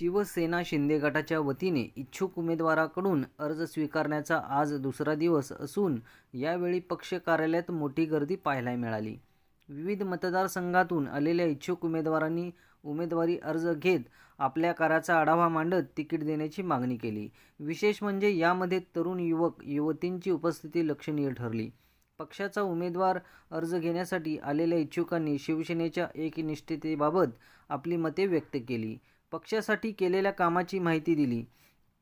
शिवसेना शिंदे गटाच्या वतीने इच्छुक उमेदवाराकडून अर्ज स्वीकारण्याचा आज दुसरा दिवस असून यावेळी पक्ष कार्यालयात मोठी गर्दी पाहायला मिळाली. विविध मतदारसंघातून आलेल्या इच्छुक उमेदवारांनी उमेदवारी अर्ज घेत आपल्या कार्याचा आढावा मांडत तिकीट देण्याची मागणी केली. विशेष म्हणजे यामध्ये तरुण युवक युवतींची उपस्थिती लक्षणीय ठरली. पक्षाचा उमेदवार अर्ज घेण्यासाठी आलेल्या इच्छुकांनी शिवसेनेच्या एकनिष्ठतेबाबत आपली मते व्यक्त केली. पक्षासाठी केलेल्या कामाची माहिती दिली.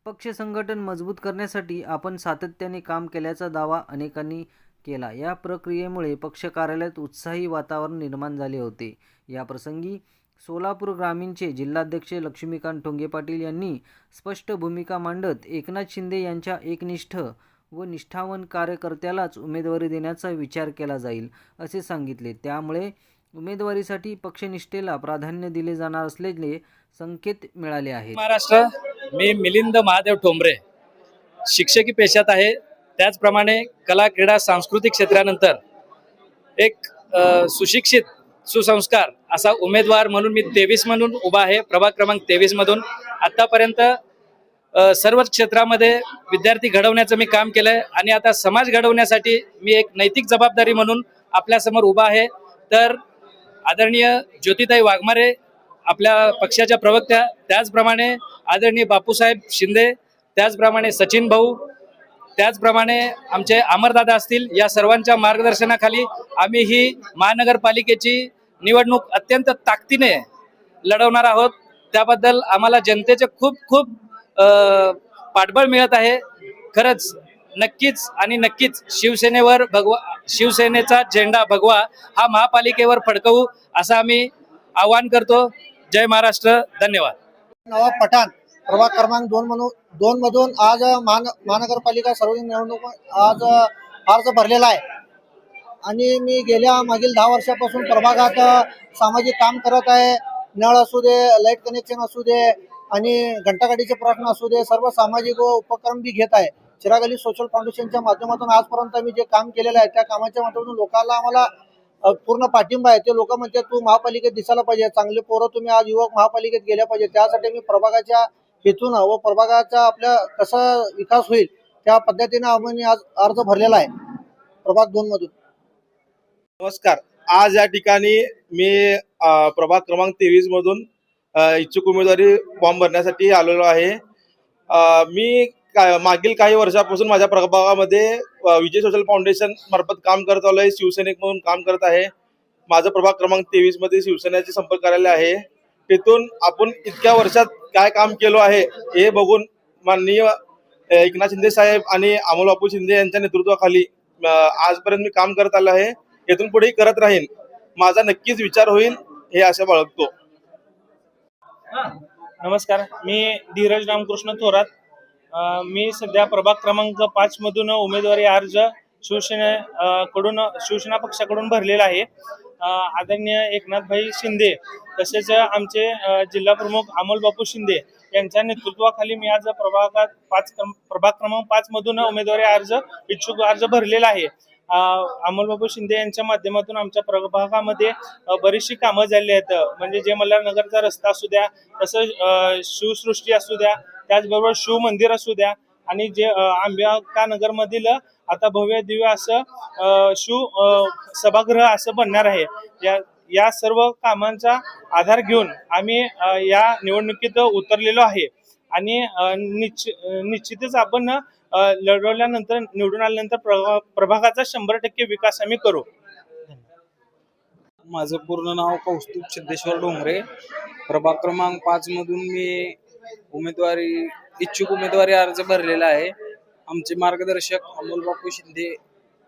पक्ष संघटन मजबूत करण्यासाठी आपण सातत्याने काम केल्याचा दावा अनेकांनी केला. या प्रक्रियेमुळे पक्ष कार्यालयात उत्साही वातावरण निर्माण झाले होते. या प्रसंगी सोलापूर ग्रामीणचे जिल्हाध्यक्ष लक्ष्मीकांत ठोंगे पाटील यांनी स्पष्ट भूमिका मांडत एकनाथ शिंदे यांच्या एकनिष्ठ व निष्ठावन कार्यकर्त्यालाच उमेदवारी देण्याचा विचार केला जाईल असे सांगितले. त्यामुळे उमेदवारीसाठी पक्षनिष्ठेला प्राधान्य दिले जाणार असल्याचे संकेत मिळाले आहेत. महाराष्ट्र मी मिलिंद महादेव ठोंबरे शिक्षकी पेशात आहे. त्याचप्रमाणे कला क्रीडा सांस्कृतिक क्षेत्रानंतर एक अ, सुशिक्षित सुसंस्कार असा उमेदवार म्हणून मी तेवीस म्हणून उभा आहे. प्रभाग क्रमांक तेवीस मधून. आतापर्यंत अ, सर्वच क्षेत्रामध्ये विद्यार्थी घडवण्याचं मी काम केलंय आणि आता समाज घडवण्यासाठी मी एक नैतिक जबाबदारी म्हणून आपल्यासमोर उभा आहे. तर आदरणीय ज्योतिताई वाघमारे आपल्या पक्षाच्या प्रवक्त्या त्याचप्रमाणे आदरणीय बापूसाहेब शिंदे त्याचप्रमाणे सचिन भाऊ त्याचप्रमाणे आमचे अमरदादा असतील या सर्वांच्या मार्गदर्शनाखाली आम्ही ही महानगरपालिकेची निवडणूक अत्यंत ताकदीने लढवणार आहोत. त्याबद्दल आम्हाला जनतेचे खूप खूप पाठबळ मिळत आहे. खरंच नक्कीच आणि नक्कीच शिवसेनेवर भगवा शिवसेनेचा झेंडा भगवा हा महापालिकेवर फडकवू असं आम्ही आवाहन करतो. जय महाराष्ट्र धन्यवाद. नवाब पठाण प्रभाग क्रमांक दोन म्हणून दोन मधून आज महान महानगरपालिका सार्वजनिक निवडणूक आज अर्ज भरलेला आहे. आणि मी गेल्या मागील दहा वर्षापासून प्रभागात सामाजिक काम करत आहे. नळ असू दे लाइट कनेक्शन असू दे आणि घंटागाडीचे प्रश्न असू दे सर्व सामाजिक उपक्रम बी घेत आहे. चिराग अली सोशल फाउंडेशनच्या माध्यमातून आजपर्यंत मी जे काम केलेलं आहे त्या कामाच्या माध्यमातून लोकांना आम्हाला पूर्ण पाठिंबा आहे. ते लोक म्हणतात तू महापालिकेत दिसायला पाहिजे. चांगले पोरं तुम्ही आज युवक महापालिकेत गेल्या पाहिजे. त्यासाठी मी प्रभागाच्या हेतून व प्रभागाचा आपल्या कसा विकास होईल त्या पद्धतीने आम्ही आज अर्ज भरलेला आहे. प्रभाग दोन मधून. नमस्कार. आज या ठिकाणी मी प्रभाग क्रमांक तेवीस मधून इच्छुक उमेदवारी फॉर्म भरण्यासाठी आलेलो आहे. मी मागील काही वर्षापासून माझ्या प्रभागामध्ये विजय सोशल फाउंडेशन मार्फत काम करत आलो आहे शिवसैनिक म्हणून काम करत आहे. माझा प्रभाग क्रमांक तेवीसमध्ये शिवसेनेचे संपर्क कार्यालय आहे. तिथून आपण इतक्या वर्षात काय काम केलो आहे हे बघून माननीय एकनाथ शिंदे साहेब आणि अमोल बापू शिंदे यांच्या नेतृत्वाखाली आजपर्यंत मी काम करत आलो आहे. येथून पुढेही करत राहीन. माझा नक्कीच विचार होईल हे आशा बाळगतो. नमस्कार. मी धीरज रामकृष्ण थोरात. मी सध्या प्रभाग क्रमांक पाच मधून उमेदवारी अर्ज शिवसेने कडून शिवसेना पक्षाकडून भरलेला आहे. आदरणीय एकनाथभाई शिंदे तसेच आमचे जिल्हा प्रमुख अमोल बापू शिंदे यांच्या नेतृत्वाखाली मी आज प्रभागात पाच प्रभाग क्रमांक पाच मधून उमेदवारी अर्ज इच्छुक अर्ज भरलेला आहे. अ, अमोलबाबू शिंदे यांच्या माध्यमातून आमच्या प्रभागामध्ये बरीचशी कामं झाली आहेत. म्हणजे जे मल्हारनगरचा रस्ता असू द्या तसं शिवसृष्टी असू द्या त्याचबरोबर शिव मंदिर असू द्या आणि जे अ, आंबेका मधील आता भव्य दिव्य असं शिव सभागृह असं बनणार आहे. या या सर्व कामांचा आधार घेऊन आम्ही या निवडणुकीत उतरलेलो आहे. आणि निश्चित निश्चितच आपण लढवल्यानंतर निवडून आल्यानंतर प्रभा- प्रभागाचा शंभर टक्के विकास आम्ही करू. माझं पूर्ण नाव कौस्तुभ सिद्धेश्वर डोंगरे. प्रभाग क्रमांक पाच मधून मी उमेदवारी इच्छुक उमेदवारी अर्ज भरलेला आहे. आमचे मार्गदर्शक अमोल बापू शिंदे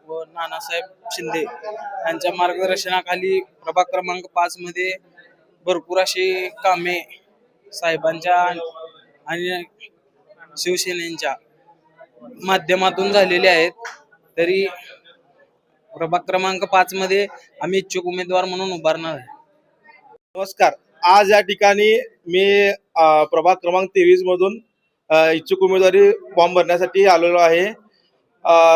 व नानासाहेब शिंदे यांच्या मार्गदर्शनाखाली प्रभाग क्रमांक पाच मध्ये भरपूर अशी कामे साहेबांच्या आणि शिवसेनेच्या माध्यमातून झालेली आहेत. तरी प्रभाग क्रमांक पाच मध्ये आम्ही इच्छुक उमेदवार म्हणून उभारणार आहे. नमस्कार. आज या ठिकाणी मी प्रभाग क्रमांक तेवीस मधून इच्छुक उमेदवारी फॉर्म भरण्यासाठी आलेलो आहे.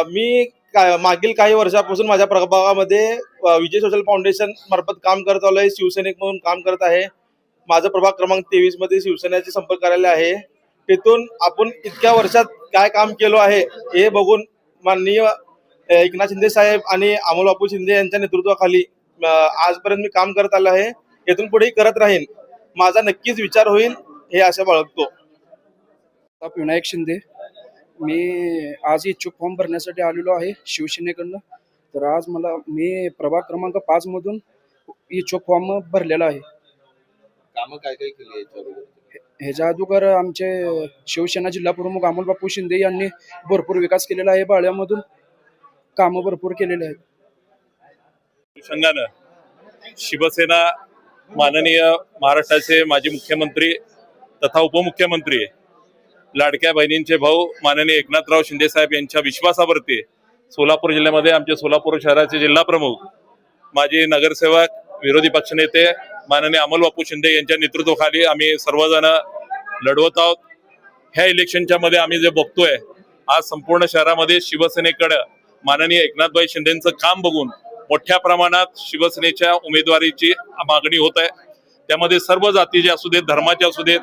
मी का- मागील काही वर्षापासून माझ्या प्रभागामध्ये विजय सोशल फाउंडेशन मार्फत काम करत आलो आहे शिवसैनिक म्हणून काम करत आहे. माझा प्रभाग क्रमांक तेवीसमध्ये शिवसेनेचे संपर्क कार्यालय आहे. तिथून आपण इतक्या वर्षात काय काम केलो आहे हे बघून माननीय एकनाथ शिंदे साहेब आणि अमोल बापू शिंदे यांच्या नेतृत्वाखाली आजपर्यंत मी काम करत आलो आहे. येथून पुढेही करत राहीन माझा नक्कीच विचार होईल हे आशा बाळगतो. विनायक शिंदे. मी आज इच्छुक फॉर्म भरण्यासाठी आलेलो आहे शिवसेनेकडनं. तर आज मला मी प्रभाग क्रमांक पाच मधून इच्छुक फॉर्म भरलेला आहे. कामं काय काय केली याच्यावर ह्याच्या अगोदर आमचे शिवसेना जिल्हा प्रमुख अमोल बापू शिंदे यांनी भरपूर विकास केलेला आहे बाळ्यामधून. कामं भरपूर केलेले आहेत. अनुषंगानं शिवसेना माननीय महाराष्ट्राचे माजी मुख्यमंत्री तथा उपमुख्यमंत्री लाडक्या बहिणींचे भाऊ माननीय एकनाथराव शिंदे साहेब यांच्या विश्वासावरती सोलापूर जिल्ह्यामध्ये आमचे सोलापूर शहराचे जिल्हा प्रमुख माजी नगरसेवक विरोधी पक्षनेते माननीय अमोल बापू शिंदे यांच्या नेतृत्वाखाली आम्ही सर्वजण लढवत आहोत. ह्या इलेक्शनच्या मध्ये आम्ही जे बघतोय आज संपूर्ण शहरामध्ये शिवसेनेकडे माननीय एकनाथभाई शिंदेचं काम बघून मोठ्या प्रमाणात शिवसेनेच्या उमेदवारीची मागणी होत आहे. त्यामध्ये सर्व जातीचे असू देत धर्माचे असू देत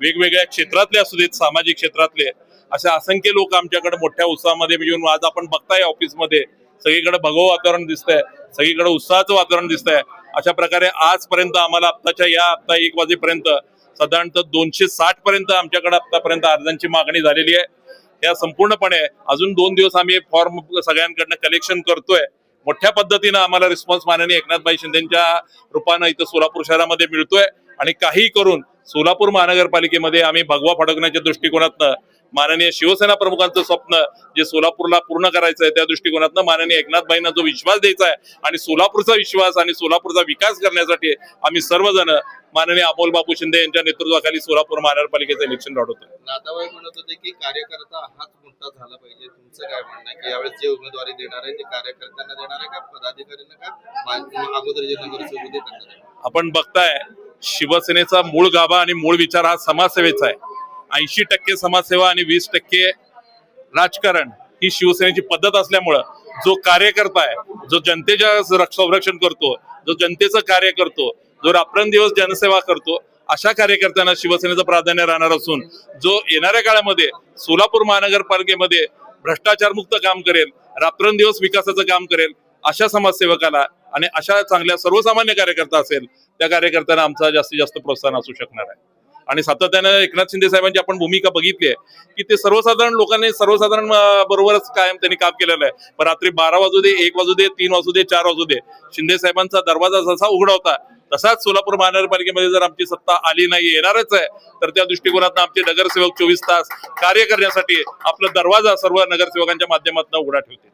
वेगवेगळ्या क्षेत्रातले असू देत सामाजिक क्षेत्रातले असे असंख्य लोक आमच्याकडे मोठ्या उत्साहामध्ये येऊन आज आपण बघताय ऑफिसमध्ये. सगळीकडे भगव वातावरण दिसतंय सगळीकडे उत्साहाचं वातावरण दिसतंय. अशा प्रकारे आजपर्यंत आम्हाला आत्ताच्या या आत्ता एक वाजेपर्यंत साधारणतः दोनशे साठ पर्यंत आमच्याकडे आतापर्यंत अर्जांची मागणी झालेली आहे. या संपूर्णपणे अजून दोन दिवस आम्ही फॉर्म सगळ्यांकडनं कलेक्शन करतोय. मोठ्या पद्धतीनं आम्हाला रिस्पॉन्स माननीय एकनाथभाई शिंदेच्या रूपानं इथं सोलापूर शहरामध्ये मिळतोय. आणि काही करून सोलापूर महानगरपालिकेमध्ये आम्ही भगवा फडकण्याच्या दृष्टिकोनातनं माननीय शिवसेना प्रमुखांचं स्वप्न जे सोलापूरला पूर्ण करायचं आहे त्या दृष्टिकोनातनं माननीय एकनाथभाईंना जो विश्वास द्यायचा आहे आणि सोलापूरचा विश्वास आणि सोलापूरचा विकास करण्यासाठी आम्ही सर्वजण माननीय अमोल बापू शिंदे यांच्या नेतृत्वाखाली सोलापूर महानगरपालिकेचं इलेक्शन लढवतोय नाताबाई म्हणत होते की कार्यकर्ता हाच मोठा झाला पाहिजे. तुमचं काय म्हणणं की यावेळेस जे उमेदवारी देणार आहे ते कार्यकर्त्यांना देणार आहे का? पदाधिकाऱ्यांना का? अगोदर जे नगरसेवक? आपण बघताय शिवसेनेचा मूळ गाभा आणि मूळ विचार हा समाजसेवेचा आहे. ऐंशी टक्के समाजसेवा आणि वीस टक्के राजकारण ही शिवसेनेची पद्धत असल्यामुळं जो कार्यकर्ता आहे जो जनतेच्या संरक्षण करतो जो जनतेचं कार्य करतो जो रात्रंदिवस जनसेवा करतो अशा कार्यकर्त्यांना शिवसेनेचं प्राधान्य राहणार असून जो येणाऱ्या काळामध्ये सोलापूर महानगरपालिकेमध्ये भ्रष्टाचारमुक्त काम करेल रात्रंदिवस विकासाचं काम करेल अशा समाजसेवकाला आणि अशा चांगल्या सर्वसामान्य कार्यकर्ता असेल त्या कार्यकर्त्यांना आमचा जास्तीत जास्त प्रोत्साहन असू शकणार आहे. आणि सातत्यानं एकनाथ शिंदे साहेबांची आपण भूमिका बघितली आहे की ते सर्वसाधारण लोकांनी सर्वसाधारण बरोबरच कायम त्यांनी काम केलेलं आहे. पण रात्री बारा वाजू दे एक वाजू दे तीन वाजू दे चार वाजू दे शिंदे साहेबांचा दरवाजा जसा उघडा होता तसाच सोलापूर महानगरपालिकेमध्ये जर आमची सत्ता आली नाही येणारच आहे तर त्या दृष्टिकोनातून आमचे नगरसेवक चोवीस तास कार्य करण्यासाठी आपला दरवाजा सर्व नगरसेवकांच्या माध्यमातून उघडा ठेवतील.